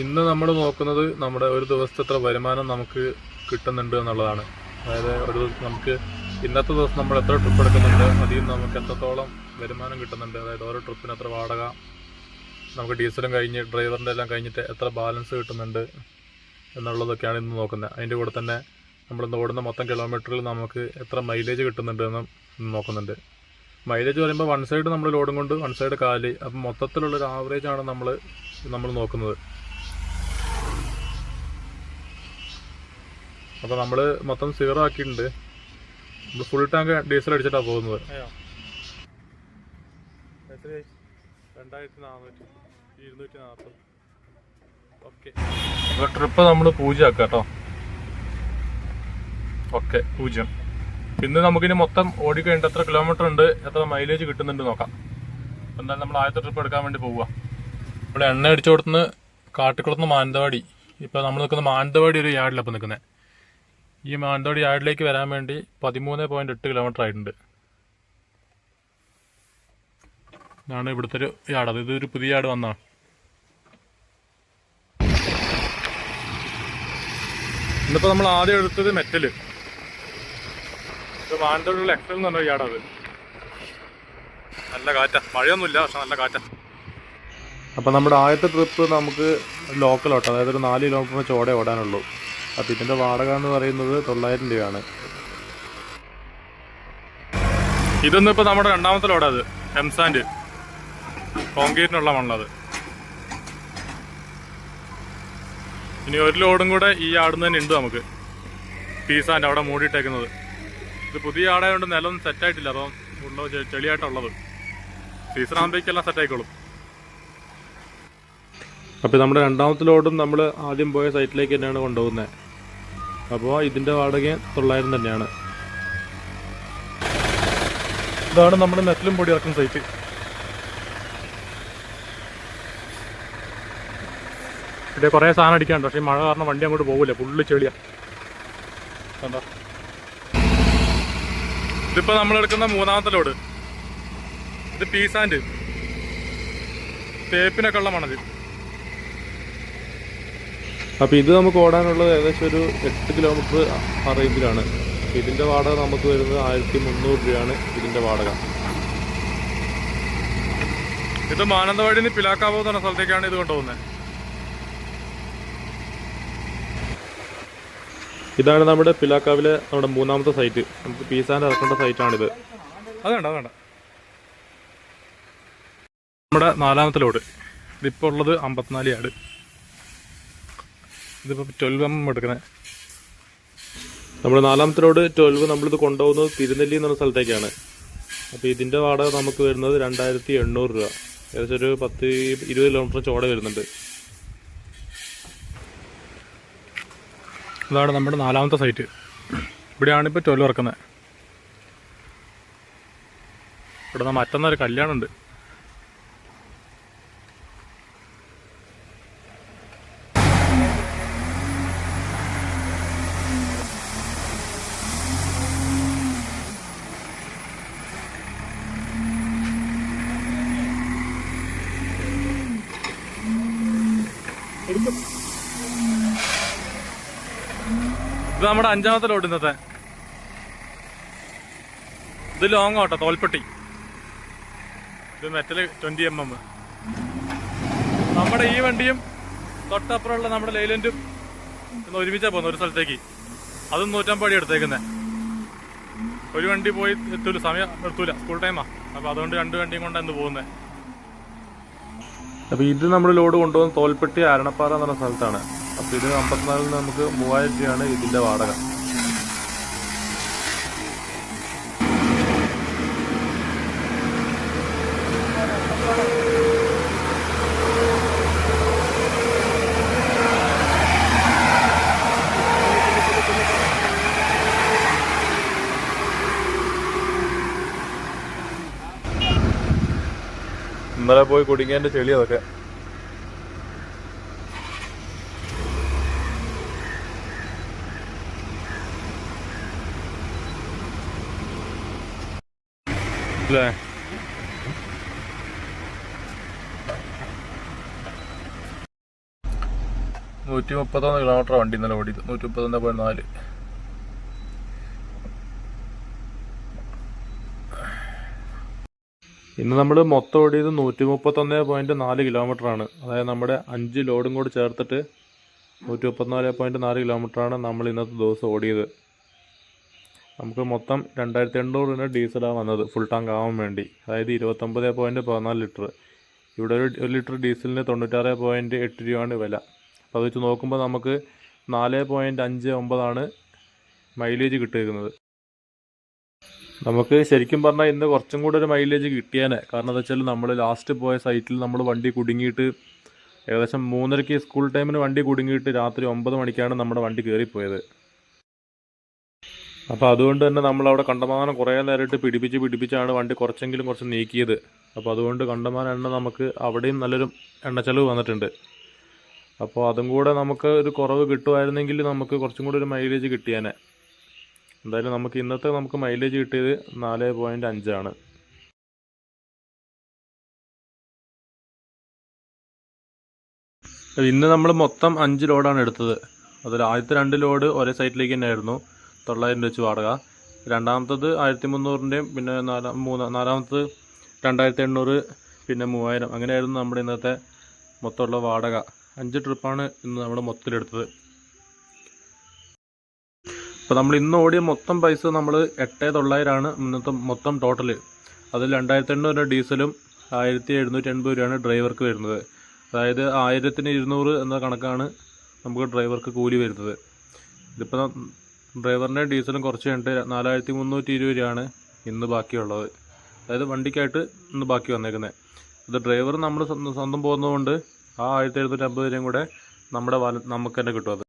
ഇന്ന് നമ്മൾ നോക്കുന്നത് നമ്മുടെ ഒരു ദിവസത്തെ എത്ര വരുമാനം നമുക്ക് കിട്ടുന്നുണ്ട് എന്നുള്ളതാണ്. അതായത് ഒരു നമുക്ക് ഇന്നത്തെ ദിവസം നമ്മൾ എത്ര ട്രിപ്പ് എടുക്കുന്നുണ്ട് നിന്ന് നമുക്ക് എത്രത്തോളം വരുമാനം കിട്ടുന്നുണ്ട് അതായത് ഓരോ ട്രിപ്പിന് എത്ര വാടക നമുക്ക് ഡീസലും കഴിഞ്ഞ് ഡ്രൈവറിന്റെ എല്ലാം കഴിഞ്ഞിട്ട് എത്ര ബാലൻസ് കിട്ടുന്നുണ്ട് എന്നുള്ളതൊക്കെയാണ് ഇന്ന് നോക്കുന്നത്. അതിന്റെ കൂടെ തന്നെ നമ്മൾ ഇന്ന് ഓടുന്ന മൊത്തം കിലോമീറ്ററിൽ നമുക്ക് എത്ര മൈലേജ് കിട്ടുന്നുണ്ട് എന്നും നോക്കുന്നുണ്ട്. മൈലേജ് പറയുമ്പോൾ വൺ സൈഡ് നമ്മൾ ലോഡും കൊണ്ട് വൺ സൈഡ് കാൽ അപ്പം മൊത്തത്തിലുള്ളൊരു ആവറേജാണ് നമ്മൾ നമ്മൾ നോക്കുന്നത്. അപ്പോൾ നമ്മൾ മൊത്തം സീറോ ആക്കിയിട്ടുണ്ട്. നമ്മൾ ഫുൾ ടാങ്ക് ഡീസൽ അടിച്ചിട്ടാ പോകുന്നത്. അപ്പോൾ ട്രിപ്പ് നമ്മൾ പൂജ്യം ആക്കാം കേട്ടോ ഓക്കെ പൂജ്യം. ഇന്ന് നമുക്കിനി മൊത്തം ഓടിക്കഴിഞ്ഞിട്ട് എത്ര കിലോമീറ്റർ ഉണ്ട് എത്ര മൈലേജ് കിട്ടുന്നുണ്ട് നോക്കാം. എന്തായാലും നമ്മൾ ആദ്യത്തെ ട്രിപ്പ് എടുക്കാൻ വേണ്ടി പോവുക. ഇവിടെ എണ്ണ അടിച്ചു കൊടുത്തുനിന്ന് കാട്ടിക്കുളത്തുനിന്ന് മാനന്തവാടി. ഇപ്പൊ നമ്മൾ നിൽക്കുന്ന മാനന്തവാടി ഒരു യാർഡിലാണ് ഇപ്പോൾ നിൽക്കുന്നത് ഈ മാനന്തവാടി യാർഡിലേക്ക് വരാൻ വേണ്ടി പതിമൂന്ന് പോയിന്റ് എട്ട് കിലോമീറ്റർ ആയിട്ടുണ്ട്. ഇതാണ് ഇവിടുത്തെ ഒരു യാർഡ് അത് ഇതൊരു പുതിയ യാർഡ് വന്നാണ് ഇന്നിപ്പോൾ നമ്മൾ ആദ്യം എടുത്തത് മെറ്റൽ. ഇത് മാനന്തവാടിയുള്ള എക്സൽ എന്ന് പറഞ്ഞ യാർഡ് അത്. നല്ല കാറ്റാ. മഴയൊന്നുമില്ല പക്ഷെ നല്ല കാറ്റാ. അപ്പം നമ്മുടെ ആദ്യത്തെ ട്രിപ്പ് നമുക്ക് ലോക്കലോട്ടോ അതായത് ഒരു നാല് കിലോമീറ്റർ ചോടെ ഓടാനുള്ളൂ. അപ്പം ഇതിന്റെ വാടക എന്ന് പറയുന്നത് തൊള്ളായിരം രൂപയാണ്. ഇതൊന്നും ഇപ്പം നമ്മുടെ രണ്ടാമത്തെ ലോഡാ അത് എംസാൻഡ്. കോൺക്രീറ്റിനുള്ള മണ്ണത് ഇനി ഒരു ലോഡും കൂടെ ഈ ആടുന്ന് തന്നെ ഉണ്ട് നമുക്ക്. പീസാന്റെ അവിടെ മൂടിയിട്ടേക്കുന്നത്. ഇത് പുതിയ ആടായതുകൊണ്ട് നിലം സെറ്റായിട്ടില്ല അപ്പം ഉള്ള ചെളിയായിട്ടുള്ളത്. സീസൺ ആകുമ്പോഴേക്കെല്ലാം സെറ്റായിക്കോളും അപ്പോൾ നമ്മുടെ രണ്ടാമത്തെ ലോഡും നമ്മൾ ആദ്യം പോയ സൈറ്റിലേക്ക് തന്നെയാണ് കൊണ്ടുപോകുന്നത് അപ്പോൾ ഇതിന്റെ വാടക തൊള്ളായിരം തന്നെയാണ്. ഇതാണ് നമ്മുടെ നെറ്റിലും പൊടി ഇറക്കുന്ന സൈറ്റ് ഇവിടെ കുറേ സാധനം അടിക്കാണ്ട് പക്ഷേ മഴ കാരണം വണ്ടി അങ്ങോട്ട് പോകില്ല ഫുള്ള് ചെളിയാ. കണ്ടോ? ഇതിപ്പോൾ നമ്മൾ എടുക്കുന്ന മൂന്നാമത്തെ ലോഡ് ഇത് പീസാൻഡ് തേപ്പിനൊക്കെ ഉള്ള മണൽ അപ്പോൾ ഇത് നമുക്ക് ഓടാനുള്ളത് ഏകദേശം ഒരു എട്ട് കിലോമീറ്റർ ആ റേഞ്ചിലാണ് ഇതിന്റെ വാടക നമുക്ക് വരുന്നത് ആയിരത്തി മുന്നൂറ് രൂപയാണ് ഇതിന്റെ വാടക. ഇത് മാനന്തവാടി നിന്ന് പോകുന്ന എന്ന് സ്ഥലത്തേക്കാണ് ഇത് കൊണ്ടുപോകുന്നത് ഇതാണ് നമ്മുടെ പിലാക്കാവിലെ നമ്മുടെ മൂന്നാമത്തെ സൈറ്റ് നമുക്ക് പീസാൻ ഇറക്കേണ്ട സൈറ്റാണിത് അതുണ്ട് അതുണ്ട് നമ്മുടെ നാലാമത്തെ ലോഡ്. ഇതിപ്പോൾ ഉള്ളത് അമ്പത്തിനാല് യാർഡ് ഇതിപ്പോൾ ട്വൽവ് എം എം എടുക്കുന്നത് നമ്മൾ നാലാമത്തെ റോഡ് ട്വൽവ് നമ്മളിത് കൊണ്ടുപോകുന്നത് തിരുനെല്ലി എന്നുള്ള സ്ഥലത്തേക്കാണ്. അപ്പോൾ ഇതിന്റെ വാടക നമുക്ക് വരുന്നത് രണ്ടായിരത്തി എണ്ണൂറ് രൂപ. ഏകദേശം ഒരു പത്ത് ഇരുപത് കിലോമീറ്റർ ചോടെ വരുന്നുണ്ട്. അതാണ് നമ്മുടെ നാലാമത്തെ സൈറ്റ് ഇവിടെയാണ് ഇപ്പോൾ ട്വൽവ് ഇറക്കുന്നത്. ഇവിടെ മറ്റന്നൊരു ഒരു ഇത് നമ്മുടെ അഞ്ചാമത്തെ ലോഡ് ഇന്നത്തെ. ഇത് ലോങ് ഓട്ടോ തോൽപ്പെട്ടി. ഇത് മെറ്റൽ ട്വന്റി എം എം നമ്മുടെ ഈ വണ്ടിയും തൊട്ടപ്പുറമുള്ള നമ്മുടെ ലൈലൻഡും ഇന്ന് ഒരുമിച്ചാ പോകുന്നത് ഒരു സ്ഥലത്തേക്ക്. അതും നൂറ്റമ്പാടി എടുത്തേക്കുന്നത് ഒരു വണ്ടി പോയി എത്തൂല സമയം എത്തൂല സ്കൂൾ ടൈമാ അപ്പൊ അതുകൊണ്ട് രണ്ട് വണ്ടിയും കൊണ്ടാണ് ഇന്ന് പോകുന്നത് അപ്പൊ ഇത് നമ്മൾ ലോഡ് കൊണ്ടുപോകുന്ന തോൽപ്പെട്ടി ആരണപ്പാറ എന്ന് പറഞ്ഞ സ്ഥലത്താണ്. അപ്പോൾ ഇത് അമ്പത്തിനാലിൽ നമുക്ക് മൂവായിരം രൂപയാണ് ഇതിന്റെ വാടക. ഇന്നലെ പോയി കുടുങ്ങിയതിന്റെ ചെളി അതൊക്കെ. നൂറ്റി മുപ്പത്തൊന്ന് കിലോമീറ്റർ വണ്ടി ഇന്നലെ ഓടിയത്. നൂറ്റി മുപ്പത്തൊന്ന് പോയിന്റ് നാല്. ഇന്ന് നമ്മൾ മൊത്തം ഓടിയത് നൂറ്റി മുപ്പത്തൊന്ന് പോയിന്റ് നാല് ആണ്. അതായത് നമ്മുടെ അഞ്ച് ലോഡും കൂടി ചേർത്തിട്ട് നൂറ്റി മുപ്പത്തിനാല് പോയിന്റ് നാല് ആണ് നമ്മൾ ഇന്നത്തെ ദിവസം ഓടിയത്. നമുക്ക് മൊത്തം രണ്ടായിരത്തി എണ്ണൂറ് രൂപ ഡീസലാണ് വന്നത് ഫുൾ ടാങ്ക് ആവാൻ വേണ്ടി. അതായത് ഇരുപത്തൊമ്പത് പോയിന്റ് പതിനാല് ലിറ്റർ ഇവിടെ ഒരു ഒരു ലിറ്റർ ഡീസലിന് തൊണ്ണൂറ്റാറ് പോയിന്റ് എട്ട് രൂപയാണ് വില. അപ്പോൾ അത് വെച്ച് നോക്കുമ്പോൾ നമുക്ക് നാല് പോയിന്റ് അഞ്ച് ഒമ്പതാണ് മൈലേജ് കിട്ടിയിരിക്കുന്നത് നമുക്ക് ശരിക്കും പറഞ്ഞാൽ ഇന്ന് കുറച്ചും കൂടെ ഒരു മൈലേജ് കിട്ടിയേനെ. കാരണം എന്താ വെച്ചാൽ നമ്മൾ ലാസ്റ്റ് പോയ സൈറ്റിൽ നമ്മൾ വണ്ടി കുടുങ്ങിയിട്ട് ഏകദേശം മൂന്നരയ്ക്ക് സ്കൂൾ ടൈമിന് വണ്ടി കുടുങ്ങിയിട്ട് രാത്രി ഒമ്പത് മണിക്കാണ് നമ്മുടെ വണ്ടി കയറിപ്പോയത് അപ്പോൾ അതുകൊണ്ട് തന്നെ നമ്മൾ അവിടെ കണ്ടമാനം കുറേ നേരമായിട്ട് പിടിപ്പിച്ച് പിടിപ്പിച്ചാണ് വണ്ടി കുറച്ചെങ്കിലും കുറച്ച് നീക്കിയത്. അപ്പോൾ അതുകൊണ്ട് കണ്ടമാനം എണ്ണ നമുക്ക് അവിടെയും നല്ലൊരു എണ്ണ ചെലവ് വന്നിട്ടുണ്ട്. അപ്പോൾ അതും കൂടെ നമുക്ക് ഒരു കുറവ് കിട്ടുമായിരുന്നെങ്കിൽ നമുക്ക് കുറച്ചും കൂടി ഒരു മൈലേജ് കിട്ടിയേനെ. എന്തായാലും നമുക്ക് ഇന്നത്തെ നമുക്ക് മൈലേജ് കിട്ടിയത് നാല് പോയിന്റ് അഞ്ചാണ് ഇന്ന് നമ്മൾ മൊത്തം അഞ്ച് ലോഡാണ് എടുത്തത്. അതിൽ ആദ്യത്തെ രണ്ട് ലോഡ് ഒരേ സൈറ്റിലേക്ക് തന്നെ ആയിരുന്നു തൊള്ളായിരം വെച്ച് വാടക. രണ്ടാമത്തത് ആയിരത്തി മുന്നൂറിന്റെയും പിന്നെ നാലാം മൂന്ന് നാലാമത്തത് രണ്ടായിരത്തി എണ്ണൂറ് പിന്നെ മൂവായിരം. അങ്ങനെയായിരുന്നു നമ്മുടെ ഇന്നത്തെ മൊത്തമുള്ള വാടക. അഞ്ച് ട്രിപ്പാണ് ഇന്ന് നമ്മൾ മൊത്തത്തിലെടുത്തത്. അപ്പോൾ നമ്മൾ ഇന്ന് ഓടിയ മൊത്തം പൈസ നമ്മൾ എട്ട് തൊള്ളായിരമാണ് ഇന്നത്തെ മൊത്തം ടോട്ടൽ അതിൽ രണ്ടായിരത്തി എണ്ണൂറ് രൂപ ഡീസലും ആയിരത്തി എഴുന്നൂറ്റി എൺപത് രൂപയാണ് ഡ്രൈവർക്ക് വരുന്നത്. അതായത് ആയിരത്തിന് ഇരുന്നൂറ് എന്ന കണക്കാണ് നമുക്ക് ഡ്രൈവർക്ക് കൂലി വരുന്നത്. ഇതിപ്പോൾ ഡ്രൈവറിന്റെ ഡീസലും കുറച്ച് കഴിഞ്ഞിട്ട് നാലായിരത്തി മുന്നൂറ്റി ഇരുപത് രൂപയാണ് ഇന്ന് ബാക്കിയുള്ളത്. അതായത് വണ്ടിക്കായിട്ട് ഇന്ന് ബാക്കി വന്നേക്കുന്നത് അത് ഡ്രൈവർ നമ്മൾ സ്വന്തം പോകുന്നതുകൊണ്ട് ആ ആയിരത്തി എഴുന്നൂറ്റി അമ്പത് രൂപയും കൂടെ നമ്മുടെ നമുക്ക് തന്നെ കിട്ടും അത്.